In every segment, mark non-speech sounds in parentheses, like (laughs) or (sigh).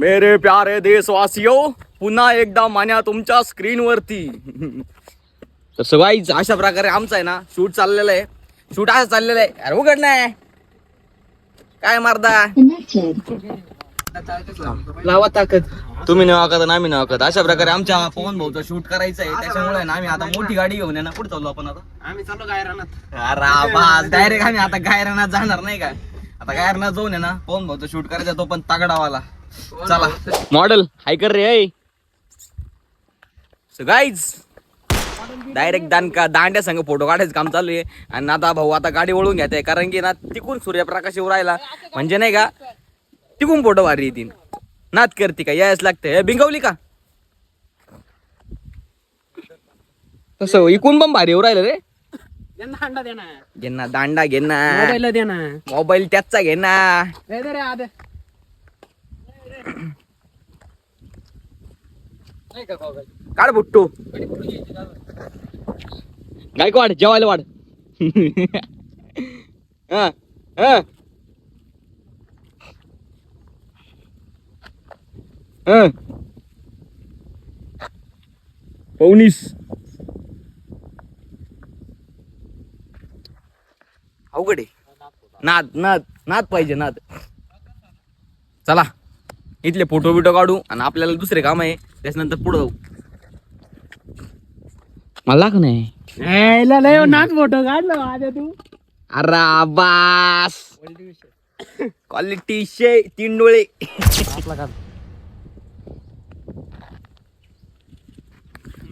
मेरे प्यारे देशवासियो पुन्हा एकदा मान्या तुमच्या स्क्रीनवरती. तर सगळीच अशा प्रकारे आमचं आहे ना शूट चाललेलं आहे. शूट असं चाललेलं आहे. अरे उघड नाही काय मारदा. लावा ताकद. तुम्ही नाही वाकत आम्ही नाही वाकत. अशा प्रकारे आमच्या पवन भाऊचं शूट करायचं आहे. त्याच्यामुळे ना आम्ही आता मोठी गाडी घेऊन आहे ना कुठे चाललो आपण आता. आम्ही चाललो गायरानात अरे डायरेक्ट आम्ही आता गायरानात जाणार नाही का? आता गायरानात जाऊन आहे ना पवन भाऊचं शूट करायचा तो पण तगडावाला. चला. मॉडेल हाय कर रे गाईज डायरेक्ट दांडका दांड्या संग फोटो काढायचं काम चालू आहे. आणि आता भाऊ आता गाडी वळून घेत आहे कारण की ना तिकून सूर्यप्रकाश येऊ राहिला. म्हणजे नाही का तिकून फोटो भारी येतील. नात करते का यायच लागते हे बिंगवली का? तसं इकून पण भारी येऊ राहिलं रे. त्यांना अंडा दे ना घे ना दांडा घे ना मोबाईल दे ना काढ बुट्टू. गायकवाड जेवायला वाढ. हा, हा. हा. पवनीस. अवघड आहे. नाद नाद नाद पाहिजे नाद. चला इथले फोटो बिटो काढू आणि आपल्याला दुसरे काम आहे. त्याच्यानंतर पुढे जाऊ. मला का नाही यायला लय फोटो काढलो आदे तू. अरे बास. क्वालिटी शे तीन डोळे.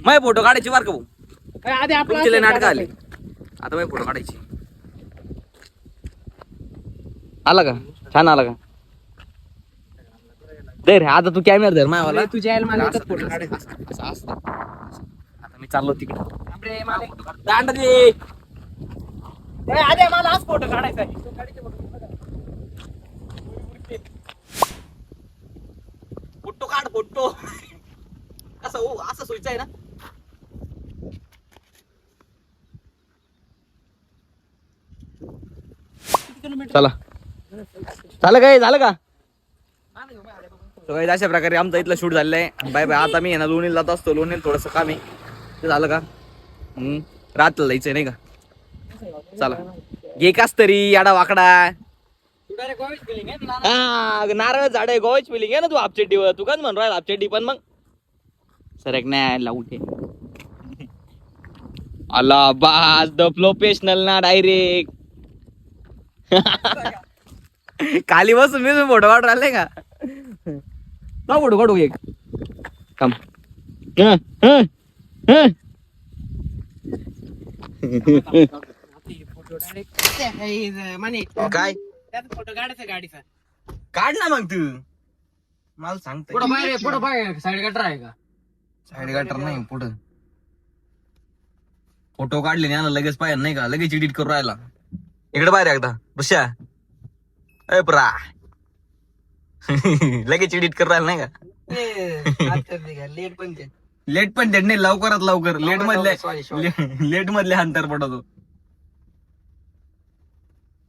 माझे फोटो काढायचे बार का भाऊ? आपला तुमचे नाटक आले. आता माझे फोटो काढायचे. आला का? छान आला का? दे रे आता तू कॅमेरा धर मायावाला. तुझ्या यायला मला फोटो असं. आता मी चाललो तिकडे. दांड दे. आदे मला आज फोटो काढायचा फोटो काढ फोटो. असं हो असं सोयचं आहे ना? चला. झालं काय झालं का? काही अशा प्रकारे आमचा इथलं शूट झालेलं आहे. बाय बाय आता मी आहे ना लोणील जात असतो. लोणील थोडंसं काम. आहे ते झालं का? हम्म. रातला नाही का? चला. घे कास तरी याडा वाकडा. हा नारळ झाड आहे गोवाच पिली घे ना तू हापचेटीवर तू काच म्हणू राहिला हापचेटी पण मग. सरक नाही लावते अला बास द प्रोफेशनल ना डायरेक्ट (laughs) खाली बसून मी फोटो काढून राहिले का? ना फोटो काढू एक. हं, हं, हं. काय? त्यात फोटो काढायचा गाडीचा काढ ना मग तू. मला सांगतो पुढं बाहेर पुढं बाहेर साईड गटर आहे का? साईड गटर नाही पुढं. फोटो काढले ना लगेच पाहिजे नाही का? लगेच एडिट करू राहिला. इकडे बाहेर एकदा. ऋषा अय प्रा. (laughs) लगेच एडिट करू राहिला नाही का? लेट पण लेट पण देत नाही लवकरात लवकर. लेट मधले sorry, sorry. (laughs) लेट मधले अंतर पडतो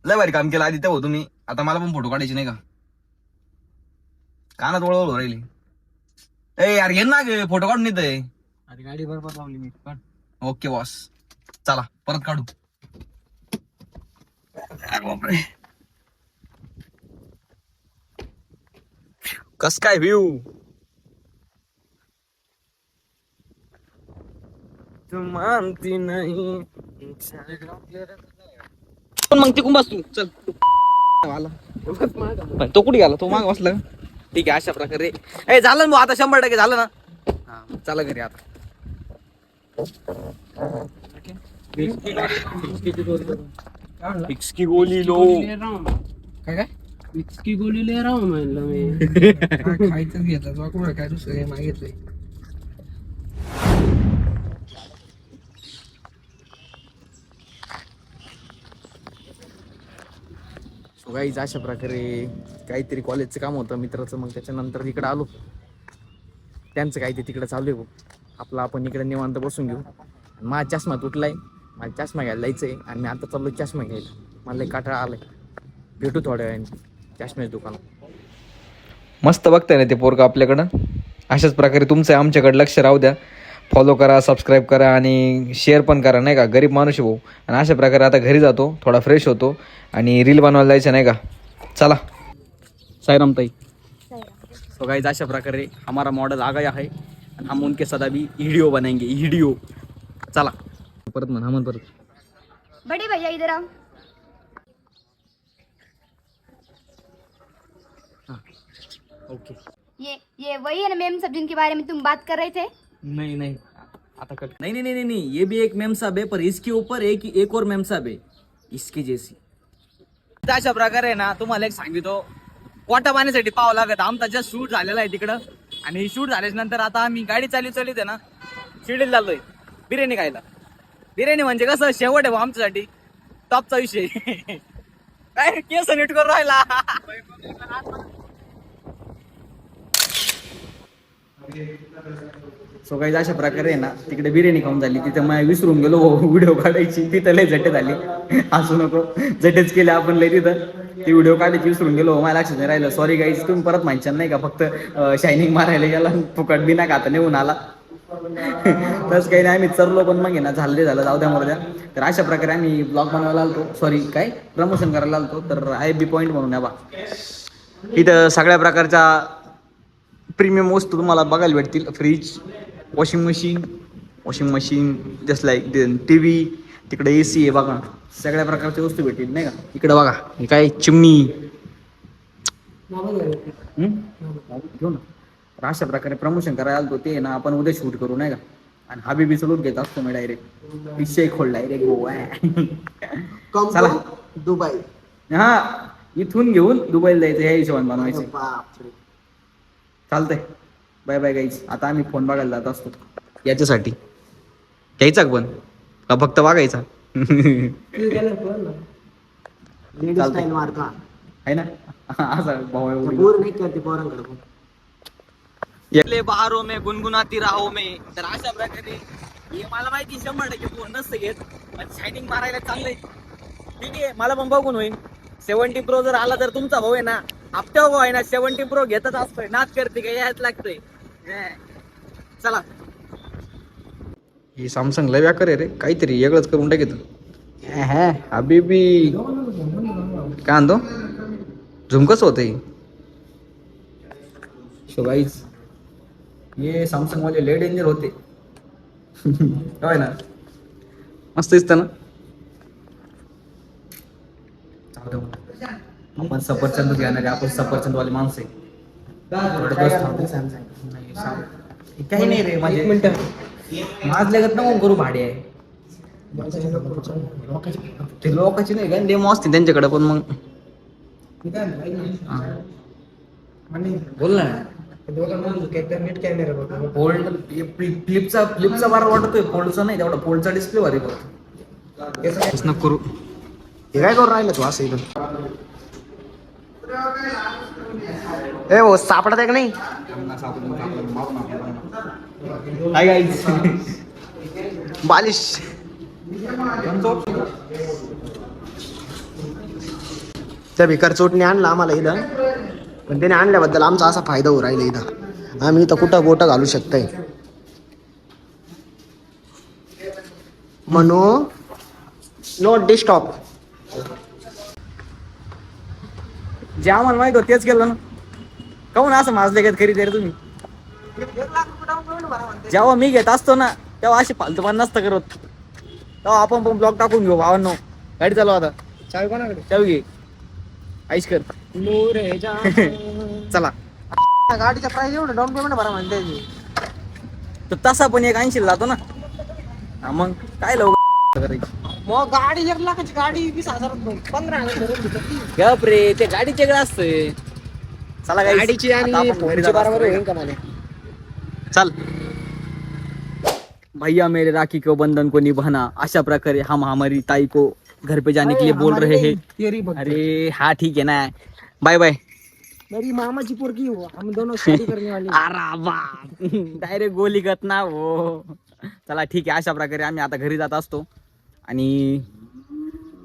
लय भारी काम केलं आधी तेव्हा तुम्ही. आता मला पण फोटो काढायचे नाही का? कानात वळवळ राहिली. ए यार घे ना फोटो काढून अरे गाडी बरोबर लावली मी. पण ओके बॉस चला परत काढू. अरे बापरे. कस काय व्ह्यू तू मानती नाही. पण मग तिकून बस तू. चल. आला पण तो कुठे गेला? तो माग बसला. का? ठीक आहे अशा प्रकारे. ए झालं ना भाऊ, आता शंभर टक्के झालं ना? हा चला घरी आता. विक्स की गोली लो. काय काय? इतकी गोळी लय राव म्हणलं मी. खायचं घेतलं तुला कुठं काय दुसरं मागितलंय. गाईज अशा प्रकारे काहीतरी कॉलेजचं काम होतं मित्राचं. मग त्याच्यानंतर इकडं आलो. त्यांचं काही ते तिकडं चालू आहे बघ. आपलं आपण इकडे निवांत बसून घेऊ. माझा चष्मा तुटलाय. माझा चष्मा घ्यायला जायचंय. आणि मी आता चाललो चष्मा घ्यायला. मला काटाळा आलाय. भेटू थोड्या वेळाने. चष्म्याच्या दुकानात मस्त बघताय ना ते पोरग आपल्याकडं? अशाच प्रकारे तुमचं आमच्याकडे लक्ष राहू द्या. फॉलो करा सबस्क्राईब करा आणि शेअर पण करा नाही का? गरीब माणूस आहे भाऊ. आणि अशा प्रकारे आता घरी जातो थोडा फ्रेश होतो आणि रील बनवायला जायचं नाही का? चला. साईराम ताई. सो गाइस अशा प्रकारे हमारा मॉडल आ गया है आणि हम उनके साथ अभी वीडियो बनाएंगे वीडियो चला. परत म्हण हा म्हण परत. बड़े भैया इधर आओ. ओके. ये ये वही है ना मेम सब जिनके बारे में तुम बात कर रहे थे? नहीं नहीं. आता कट. नहीं नहीं नहीं नहीं. ये भी एक मेम साहब है पर इसके ऊपर एक एक और मेम साहब है. इसकी जैसी. अशा प्रकारे ना तुम्हाला एक सांगितो. कोटा पाण्यासाठी पाहावं लागत. आमचा जस्ट शूट झालेला आहे तिकडं. आणि शूट झाल्याच्यानंतर आता आम्ही गाडी चालू चालू आहे ना शिर्डीला चाललोय. बिर्याणी खायला. बिर्याणी म्हणजे कसं शेवट आहे आमच्यासाठी. टॉपचा विषय. (laughs) काय केस नीट करून राहिला. सो काही अशा प्रकारे आहे ना तिकडे बिर्याणी खाऊन झाली. तिथे मला विसरून गेलो हो, व्हिडिओ काढायची. तिथं लय झटे झाली असू नको. झटेच केले आपण लय तिथं. ती व्हिडिओ काढायची विसरून गेलो. हो, मला लक्षात नाही राहिलं. सॉरी गाईज तुम्ही परत माहिती नाही का? फक्त शायनिंग मारायला गेला फुकट बी नाही खाता नेऊन आला. (laughs) तसं काही नाही आम्ही चरलो पण मग ना झालं ते झालं. जाऊ द्या मरू तर अशा प्रकारे आम्ही ब्लॉग बनवायला आलतो. सॉरी काय? प्रमोशन करायला आलतो. तर आय बी पॉईंट म्हणून या बा. इथं सगळ्या प्रकारच्या प्रीमियम वस्तू तुम्हाला बघायला भेटतील. Fridge washing machine washing machine just like T V तिकडे ए सी आहे बघा. सगळ्या प्रकारच्या वस्तू भेटतील नाही का? इकडे बघा. हे काय चिमणी? घेऊ ना. तर अशा प्रकारे प्रमोशन करायला आलतो ते ना आपण उद्या शूट करू नाही का? आणि हा बी लूट घेत असतो मी डायरेक्ट विषय खोल डायरेक्ट गोवा चला. दुबई हा इथून घेऊन दुबईला जायचं ह्या हिशोबाने बनवायचं. चालतंय. बाय बाय गाईज आता आम्ही फोन बघायला जात असतो. याच्यासाठी. घ्यायचा का पण का फक्त बघायचा लेडीज चालतंय. मारता आहे ना? (laughs) असा भाऊ आहे. बोर नाही करते पोरांकडे पण. येले बहारो में गुनगुनाती राहो में. तर अशा प्रकारे हे मला माहिती शंभर टक्के तू नसतं घेत. पण शायनिंग मारायला चांगलंय ठीक आहे मला पण बघून होईल. सेव्हन्टी प्रो जर आला तर तुमचा भाऊ आहे ना हप्त्या भाऊ आहे ना सेव्हन्टी प्रो घेतच असतोय. नाच करते काय यायच लागतंय. हे. चला. ही सॅमसंग लय व्याकर आहे रे. काहीतरी वेगळंच करून टाकित हबीबी. काय आणतो झुमकच होत सो गाईज ये सॅमसंग वाले ले डेंजर होते. (laughs) काय ना? मस्त दिसतं ना. आपण सफरचंद घेणार आपण सफरचंद वाले माणसं आहे. काही नाही रे माझे मिनिट. माझ लगत नको करू भाडे. आहे ते लोकांची नाही काय डेमो असते त्यांच्याकडे पण मग. बोल ना. नीट कॅमेरा बघ. फोल्ड फ्लिपचा फ्लिपचा बारा वाटतोय फोल्डचा नाही तेवढा फोल्डचा डिस्प्ले भारी बघ. नको करू. हे काय करून राहिलं तू? असं इथं. ए हो सापडत आहे का नाही? हाय गाईज बालिश. त्या भिकार चोटने आणला आम्हाला इथं. पण त्याने आणल्याबद्दल आमचा असा फायदा होऊ राहिला इथं. आम्ही इथं कुठं बोटं घालू शकतोय? म्हणू नो डिस्टॉप जे आम्हाला माहीत होतं तेच केलं ना. काहून असं माझले घेत खरी तरी तुम्ही? जेव्हा मी घेत असतो ना तेव्हा अशी फालतू पण नसतं करत. तेव्हा आपण पण ब्लॉक टाकून घेऊ भावांनो. गाडी चालू आता. चावी कोणाकडे? चावी घे. आईश कर. (laughs) चला. गाडीचा प्राइस एवढं डाऊन पेमेंट भरा म्हणते. तर तसा पण एक ऐंशी जातो ना. हा मग काय लवकर? मग गाडी एक लाखाची गाडी वीस हजार पंधरा हजार. गप रे ते गाडीचे वेगळं असतंय. चला guys, गाडीची आणि आपण घरी फोनची जात बरोबर असतो. होईल का मला चल. भैया मेरे राखी को बंधन को निभाना. अशा प्रकारे हम हमारी ताई को घर पे जाने के लिए बोल रहे हैं. तेरी अरे हा. ठीक है ना. बाय बाय मेरी मामाची पोरगी हो. हम दोनों शादी करने वाले. (laughs) हैं. डायरेक्ट (laughs) गोली गत ना हो. चला ठीक आहे अशा प्रकारे आम्ही आता घरी जात असतो. आणि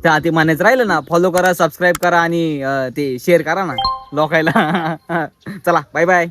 त्या ते म्हणायचं राहिलं ना फॉलो करा सबस्क्राईब करा आणि ते शेअर करा ना लोकायला. (laughs) चला बाय बाय